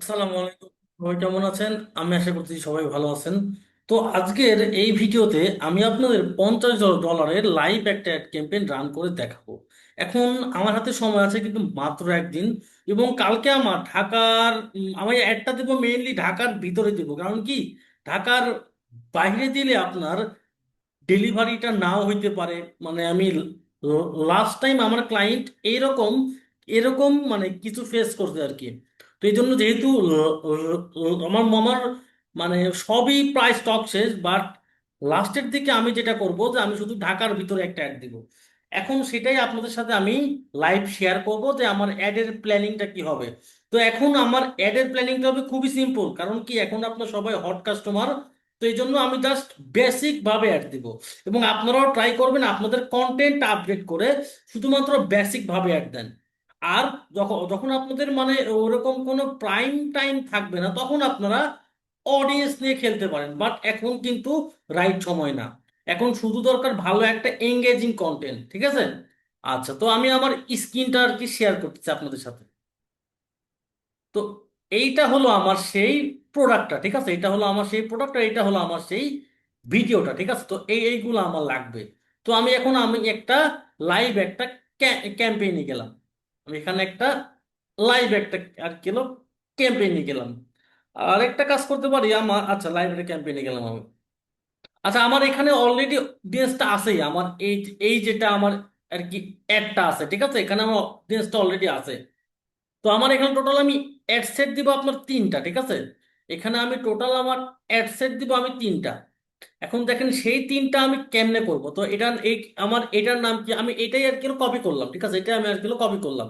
আসসালামু আলাইকুম। সবাই কেমন আছেন? আমি আশা করছি সবাই ভালো আছেন। তো আজকের এই ভিডিওতে আমি আপনাদের পঞ্চাশ ডলারের লাইভ একটা অ্যাড ক্যাম্পেইন রান করে দেখাবো। এখন আমার হাতে সময় আছে কিন্তু মাত্র একদিন এবং কালকে আমার ঢাকার আমি অ্যাডটা দেবো মেইনলি ঢাকার ভিতরে দেবো। কারণ কি? ঢাকার বাইরে দিলে আপনার ডেলিভারিটা নাও হইতে পারে। মানে আমি লাস্ট টাইম আমার ক্লায়েন্ট এইরকম এরকম মানে কিছু ফেস করছে আর কি। তো এই জন্য যেহেতু আমার মামার মানে সবই প্রায় স্টক শেষ বাট লাস্টের দিকে আমি যেটা করব যে আমি শুধু ঢাকার ভিতরে একটা অ্যাড দিব। এখন সেটাই আপনাদের সাথে আমি লাইভ শেয়ার করব যে আমার অ্যাডের প্ল্যানিংটা কি হবে। তো এখন আমার অ্যাডের প্ল্যানিংটা হবে খুবই সিম্পল কারণ কি এখন আপনার সবাই হট কাস্টমার তো এই জন্য আমি জাস্ট বেসিক ভাবে অ্যাড দিব। এবং আপনারাও ট্রাই করবেন আপনাদের কন্টেন্ট আপডেট করে শুধুমাত্র বেসিক ভাবে অ্যাড দেন। আর যখন যখন আপনাদের মানে ওরকম কোনো প্রাইম টাইম থাকবে না, তখন আপনারা অডিয়েন্স নিয়ে খেলতে পারেন। বাট এখন কিন্তু রাইট সময় না। এখন শুধু দরকার ভালো একটা এঙ্গেজিং কন্টেন্ট ঠিক আছে? আচ্ছা তো আমি আমার স্ক্রিনটা আর কি শেয়ার করতেছি আপনাদের সাথে। তো এইটা হলো আমার সেই প্রোডাক্টটা ঠিক আছে? এটা হলো আমার সেই প্রোডাক্টটা এটা হলো আমার সেই ভিডিওটা ঠিক আছে? তো এই, এইগুলো আমার লাগবে। তো আমি এখন, আমি একটা লাইভ একটা ক্যাম্পেইনে গেলাম। এখানে একটা লাইভ একটা আর হলো ক্যাম্পেইনে গেলাম। আর একটা কাজ করতে পারি, আমার আচ্ছা লাইভ একটা ক্যাম্পেইনে গেলাম আমি। আচ্ছা আমার এখানে অলরেডি অডিয়েন্সটা আছেই, আমার এই এই যেটা আমার আর কি অ্যাডটা আছে, ঠিক আছে? এখানে আমার অডিয়েন্সটা অলরেডি আছে। তো আমার এখানে টোটাল আমি অ্যাড সেট দিব আপনার তিনটা, ঠিক আছে? এখানে আমি টোটাল আমার অ্যাড সেট দিব আমি তিনটা। এখন দেখেন সেই তিনটা আমি কেমনে করব? তো এটা এই আমার এটার নাম কি? আমি এটাই আর কি কপি করলাম, ঠিক আছে? এটা আমি আর কি কপি করলাম।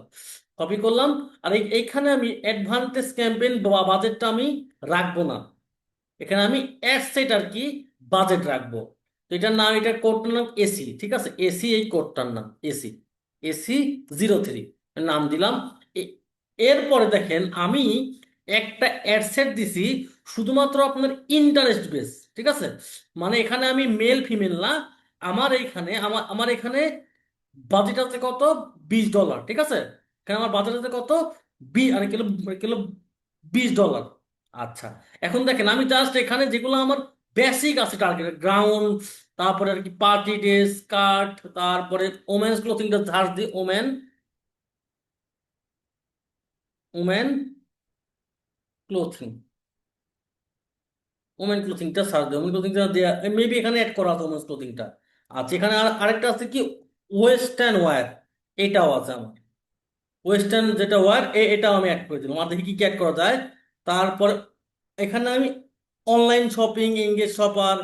কপি করলাম, আর এই এইখানে আমি অ্যাডভান্টেজ ক্যাম্পেইন বাজেটটা আমি রাখব না। এখানে আমি অ্যাড সেট আর কি বাজেট রাখব। তো এটার নাম, এটার কোডটার নাম এসি ঠিক আছে? এসি এই কোডটার নাম এসি এসি জিরো থ্রি নাম দিলাম। এরপরে দেখেন আমি একটা অ্যাডসেট দিছি শুধুমাত্র আপনার ইন্টারেস্ট বেস ঠিক আছে? মানে এখানে আমি মেল ফিমেল না, আমার এইখানে, আমার আমার এখানে বাজেট আছে কত? বিশ ডলার ঠিক আছে? এখানে আমার বাজেট আছে কত? বি, আর কিলো কিলো বিশ ডলার আচ্ছা এখন দেখেন আমি জাস্ট এখানে যেগুলো আমার বেসিক আছে টার্গেট গ্রাউন্ড তারপরে আর কি পার্টি ড্রেস স্কার্ট তারপরে ওমেন্স ক্লোথিংটা ধার দিই ওমেন ওমেন ক্লোথিং ওমেন ক্লোথিংটা সার্চ দিই ওমেন ক্লোথিংটা দেয়া মেবি এখানে অ্যাড করা আছে ওমেন্স ক্লোথিংটা আচ্ছা এখানে আর আরেকটা আছে কি? ওয়েস্টার্ন ওয়্যার এটাও আছে আমার। ওয়েস্টার্ন যেটা ওয়্যার এটাও আমি অ্যাড করে দিলাম আর দেখি কি কি অ্যাড করা যায়। তারপর এখানে আমি অনলাইন শপিং এঙ্গেজ শপার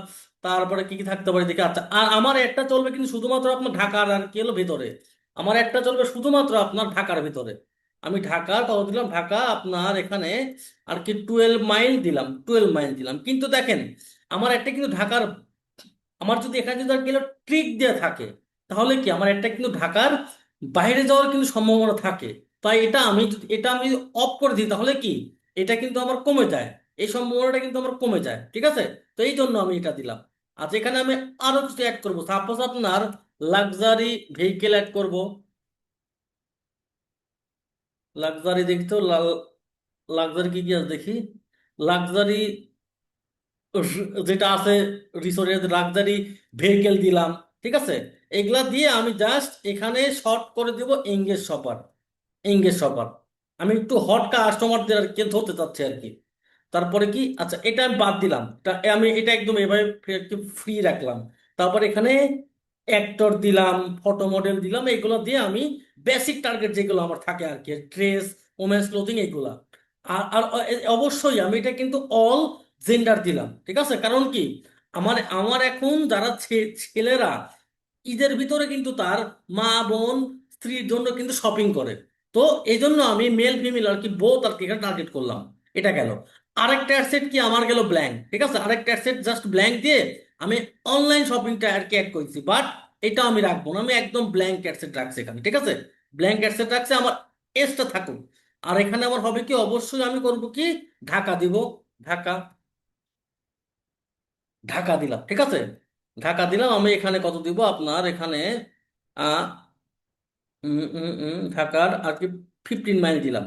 তারপরে কি কি থাকতে পারে দেখি। আচ্ছা আর আমার একটা চলবে কিন্তু শুধুমাত্র আপনার ঢাকার আর কি হলো ভিতরে? আমার একটা চলবে শুধুমাত্র আপনার ঢাকার ভিতরে। আমি ঢাকার কত দিলাম, ঢাকা আপনার এখানে আর কি টুয়েলভ মাইল দিলাম টুয়েলভ মাইল দিলাম। কিন্তু দেখেন, আমার একটা কিন্তু ঢাকার, আমার যদি এখানে যদি কি ট্রিক দেওয়া থাকে, তাহলে কি আমার একটা কিন্তু ঢাকার বাইরে যাওয়ার কিন্তু সম্ভাবনা থাকে। তাই এটা আমি এটা আমি অফ করে দিই, তাহলে কি এটা কিন্তু আমার কমে যায়। এই সম্ভাবনাটা কিন্তু আমার কমে যায়, ঠিক আছে? তো এই জন্য আমি এটা দিলাম। আচ্ছা এখানে আমি আরও কিছু অ্যাড করব। সাপোজ আপনার লাক্সারি ভেহিকেল অ্যাড করব। লাক্সারি দেখতো লাক্সারি কি কি আছে দেখি? লাক্সারি যেটা আছে রিসোর্টের লাক্সারি ভেহিকেল দিলাম, ঠিক আছে? এগুলা দিয়ে আমি জাস্ট এখানে শর্ট করে দিব এঙ্গেজ শপার এঙ্গেজ শপার আমি একটু হট কাস্টমারদের আর কি ধরতে চাচ্ছি আর কি। তারপরে কি? আচ্ছা এটা আমি বাদ দিলাম। আমি এটা একদম এভাবে ফ্রি রাখলাম। তারপর এখানে অ্যাক্টর দিলাম ফটো মডেল দিলাম এগুলো দিয়ে আমি বেসিক টার্গেট যেগুলো আমার থাকে আর কি ড্রেস ওমেন্স ক্লোথিং এগুলা আর আর অবশ্যই আমি এটা কিন্তু অল জেন্ডার দিলাম, ঠিক আছে? কারণ কি? আমার আমার এখন যারা ছেলেরা, ঈদের ভিতরে কিন্তু তার মা, বোন, স্ত্রীর জন্য কিন্তু শপিং করে। তো এই জন্য আমি মেল ফিমেল আর কি বোথ আর কি টার্গেট করলাম। এটা গেল। আরেকটা অ্যাডসেট কি? আমার গেল ব্ল্যাঙ্ক ঠিক আছে? আরেকটা অ্যাডসেট জাস্ট ব্ল্যাঙ্ক দিয়ে আমি অনলাইন শপিংটা আর কি অ্যাড করেছি বাট এটা আমি রাখব না, আমি একদম ব্ল্যাঙ্ক অ্যাডসেট রাখছি এখানে, ঠিক আছে? ব্ল্যাঙ্ক অ্যাডসেট রাখছি, আমার এসটা থাকুক। আর এখানে আমার হবে কি, অবশ্যই আমি করব কি, ঢাকা দিব, ঢাকা ঢাকা দিলাম, ঠিক আছে? ঢাকা দিলাম, আমি এখানে কত দিব আপনার? এখানে ঢাকার আর কি ফিফটিন মাইল দিলাম।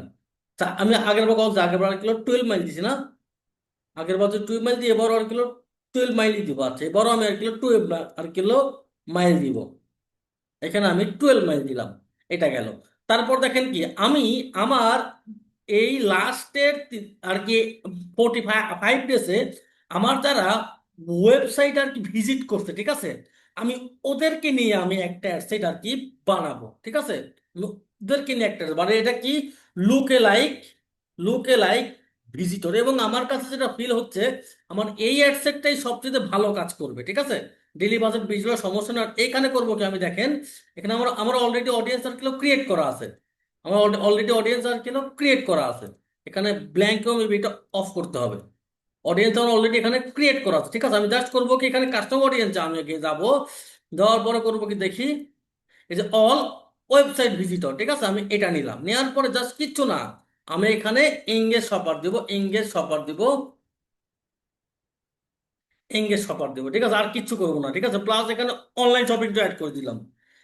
আমি আগের বার কত আগের বার কিলো টুয়েলভ মাইল দিছি না? আগের বার টুয়েলভ মাইল দিয়ে এবার আর কিলো টুয়েলভ মাইলই দিব আচ্ছা এবারও আমি আর কিলো টুয়েলভ আর কিলো মাইল দিব। এখানে আমি টুয়েলভ মাইল দিলাম, এটা গেল। তারপর দেখেন কি, আমি আমার এই লাস্টের আর কি ফোর্টি ফাইভ ডেসে আমার যারা ওয়েবসাইট আর কি ভিজিট করছে, ঠিক আছে, আমি ওদেরকে নিয়ে আমি একটা অ্যাডসেট আর কি বানাবো, ঠিক আছে? ওদেরকে নিয়ে একটা মানে এটা কি লুকে লাইক লুকে লাইক ভিজিটর এবং আমার কাছে যেটা ফিল হচ্ছে আমার এই অ্যাডসেটটাই সবচেয়ে ভালো কাজ করবে, ঠিক আছে? ডেলি বাজেট ভিজুয়াল সমস্যা না এইখানে করব কি আমি দেখেন? এখানে আমার আমার অলরেডি অডিয়েন্স আর সার্কেলও ক্রিয়েট করা আছে। আমার অলরেডি অডিয়েন্স আর সার্কেলও ক্রিয়েট করা আছে। এখানে ব্ল্যাঙ্কও এটা অফ করতে হবে। অডিয়েন্স আমার অলরেডি এখানে ক্রিয়েট করা আছে, ঠিক আছে? আমি জাস্ট করব কি এখানে কাস্টমার অডিয়েন্স আমি যাব। যাওয়ার পরে করব কি দেখি? এই যে অল ওয়েবসাইট ভিজিটর ঠিক আছে? আমি এটা নিলাম। নেওয়ার পরে জাস্ট কিচ্ছু না। আমি এখানে এঙ্গেজ শপার দিব এঙ্গেজ শপার দিব। এঙ্গেজ শপার দেবো, ঠিক আছে? আর কিচ্ছু করব না, ঠিক আছে? প্লাস এখানে অনলাইন শপিংটা অ্যাড করে দিলাম।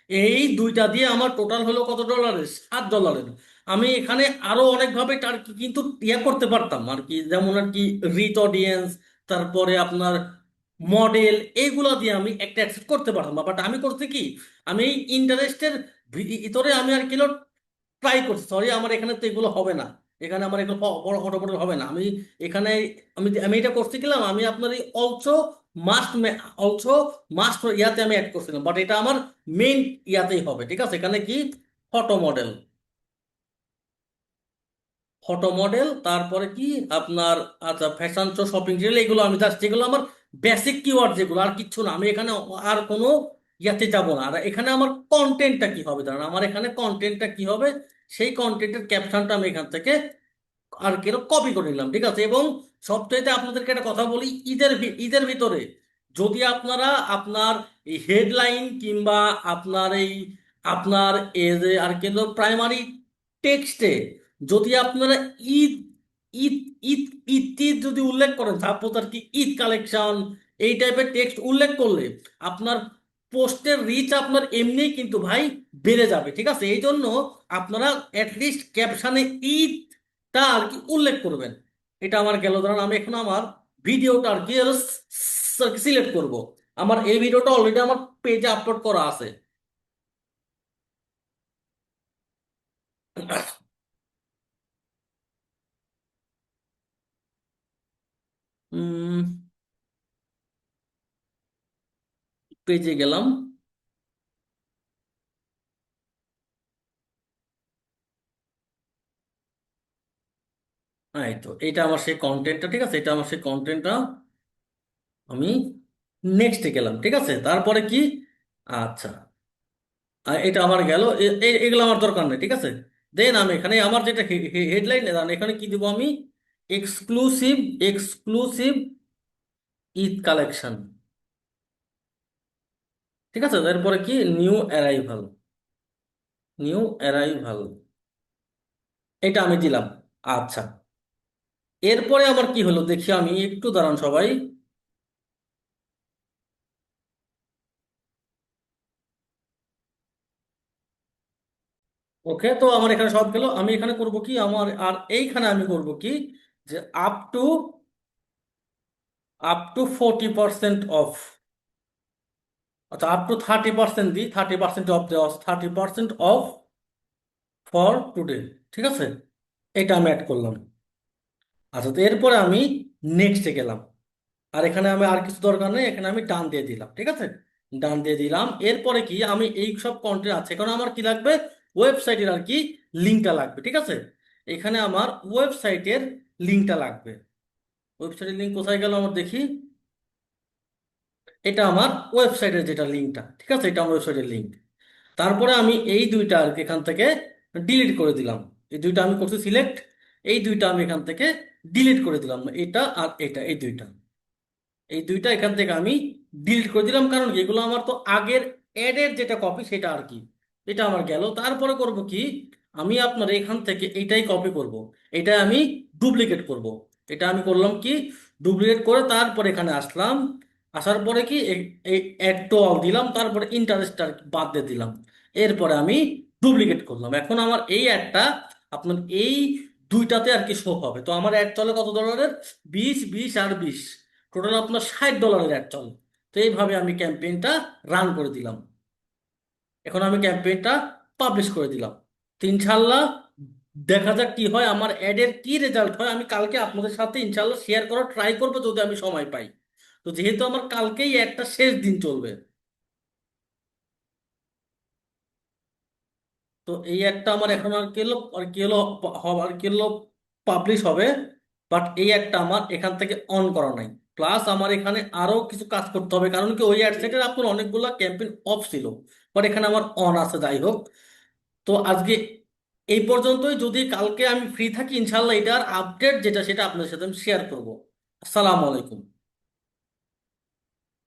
এই দুইটা দিয়ে আমার টোটাল হলো কত ডলারের সাত ডলারের আমি এখানে আরও অনেকভাবে কি কিন্তু ইয়ে করতে পারতাম আর কি, যেমন আর কি রিচ অডিয়েন্স তারপরে আপনার মডেল এইগুলো দিয়ে আমি একটা অ্যাক্সেস করতে পারতাম। বাট আমি করছি কি? আমি এই ইন্টারেস্টের ভিতরে আমি আর কিলো ট্রাই করছি। সরি আমার এখানে তো এগুলো হবে না। এখানে আমার এগুলো বড় ফটো হবে না। আমি এখানে আমি আমি এটা করতে গেলাম আমি আপনার এই অলসো মাস্ট অলসো মাস্ট ইয়াতে আমি অ্যাড করছিলাম। বাট এটা আমার মেইন ইয়াতেই হবে, ঠিক আছে? এখানে কি? ফটো মডেল ফটো মডেল তারপরে কি? আপনার আচ্ছা ফ্যাশন শো শপিং রিল এগুলো আমি জাস্ট যেগুলো আমার বেসিক কিওয়ার্ড যেগুলো, আর কিচ্ছু না। আমি এখানে আর কোনো ইয়াতে যাব না। আর এখানে আমার কন্টেন্টটা কি হবে? দাঁড়ান আমার এখানে কন্টেন্টটা কি হবে? সেই কন্টেন্টের ক্যাপশনটা আমি এখান থেকে আর কি কপি করে নিলাম, ঠিক আছে? এবং সবচাইতে আপনাদেরকে একটা কথা বলি, ঈদের ঈদের ভিতরে যদি আপনারা আপনার এই হেডলাইন কিংবা আপনার এই আপনার এই যে আর কি প্রাইমারি টেক্সটে যদি আপনারা ঈদ ঈদ ঈদ ঈদ ঈদ যদি উল্লেখ করেন সাপোজ আর কি ঈদ কালেকশন এই টাইপের টেক্সট উল্লেখ করলে আপনার পোস্টের রিচ আপনার এমনিই কিন্তু ভাই বেড়ে যাবে, ঠিক আছে? এই জন্য আপনারা অ্যাটলিস্ট ক্যাপশনে ঈদ তা আর কি উল্লেখ করবেন। এটা আমার গেল, ধরুন আমি এখন আমার ভিডিওটা আর কি সিলেক্ট করব। আমার এই ভিডিওটা অলরেডি আমার পেজে আপলোড করা আছে। পেজে গেলাম। এই তো এটা আমার সেই কন্টেন্টটা ঠিক আছে? এটা আমার সেই কন্টেন্টটা আমি নেক্সটে গেলাম, ঠিক আছে? তারপরে কি? আচ্ছা। এটা আমার গেল। এগুলো আমার দরকার নেই, ঠিক আছে? দেন আমি এখানে আমার যেটা হেডলাইন এখানে কি দিব আমি? এক্সক্লুসিভ এক্সক্লুসিভ ঈদ কালেকশন ঠিক আছে? তারপরে কি? নিউ অ্যারাইভাল নিউ অ্যারাইভাল এটা আমি দিলাম। আচ্ছা। এরপরে আবার কি হলো? দেখি আমি একটু দাঁড়ান সবাই। ওকে তো আমার এখানে সব গেল। আমি এখানে করব কি? আমার আর এইখানে আমি করব কি? যে up to up to forty percent off আচ্ছা আপ টু থার্টি পার্সেন্ট দিই থার্টি পার্সেন্ট অফ দেওয়া আছে thirty percent off for today ঠিক আছে? এটা আমি অ্যাড করলাম। আচ্ছা তো এরপরে আমি নেক্সটে গেলাম। আর এখানে আমি আর কিছু দরকার নেই, এখানে আমি ডান দিয়ে দিলাম, ঠিক আছে? ডান দিয়ে দিলাম। এরপরে কি, আমি এই সব কন্টেন্ট আছে, কারণ আমার কি লাগবে? ওয়েবসাইটের আর কি লিঙ্কটা লাগবে, ঠিক আছে? এখানে আমার ওয়েবসাইটের লিঙ্কটা লাগবে। ওয়েবসাইটের লিঙ্ক কোথায় গেল আমার দেখি। এটা আমার ওয়েবসাইটের যেটা লিঙ্কটা ঠিক আছে? এটা আমার ওয়েবসাইটের লিঙ্ক তারপরে আমি এই দুইটা আর এখান থেকে ডিলিট করে দিলাম। এই দুইটা আমি করছি সিলেক্ট এই দুইটা আমি এখান থেকে ডিলিট করে দিলাম। এটা আর এটা, এই দুইটা। এই দুইটা এখান থেকে আমি ডিলিট করে দিলাম, কারণ এগুলো আমার তো আগের অ্যাডের যেটা কপি সেটা আর কি। এটা আমার গেল। তারপরে করব কি? আমি আপনার এখান থেকে এইটাই কপি করব। এটা আমি ডুপ্লিকেট করব। এটা আমি করলাম কি? ডুপ্লিকেট করে তারপর এখানে আসলাম। আসার পরে কি এই- অ্যাড দিলাম, তারপরে ইন্টারেস্ট আর বাদ দিয়ে দিলাম। এরপরে আমি ডুপ্লিকেট করলাম। এখন আমার এই অ্যাডটা আপনার এই দুইটাতে আর কি শো হবে। তো আমার অ্যাড চলে কত ডলারের বিশ বিশ আর বিশ। টোটাল আপনার ষাট ডলারের অ্যাড চলে। তো এইভাবে আমি ক্যাম্পেইনটা রান করে দিলাম। এখন আমি ক্যাম্পেইনটা পাবলিশ করে দিলাম। ইনশাল্লাহ দেখা যাক কি হয়, আমার অ্যাডের কি রেজাল্ট হয়। আমি কালকে আপনাদের সাথে ইনশাল্লাহ শেয়ার করার ট্রাই করব যদি আমি সময় পাই। তো যেহেতু আমার কালকেই একটা শেষ দিন চলবে। তো এই একটা আমার এখন আর কি হলো, আর কি হলো আর কি হলো পাবলিশ হবে বাট এই একটা আমার এখান থেকে অন করা নাই। প্লাস আমার এখানে আরও কিছু কাজ করতে হবে, কারণ কি ওই অ্যাডসেটের আপনার অনেকগুলো ক্যাম্পেইন অফ ছিল বাট এখানে আমার অন আছে যাই হোক। তো আজকে এই পর্যন্তই, যদি কালকে আমি ফ্রি থাকি ইনশাল্লাহ এটার আপডেট যেটা, সেটা আপনাদের সাথে আমি শেয়ার করব। আসসালামু আলাইকুম।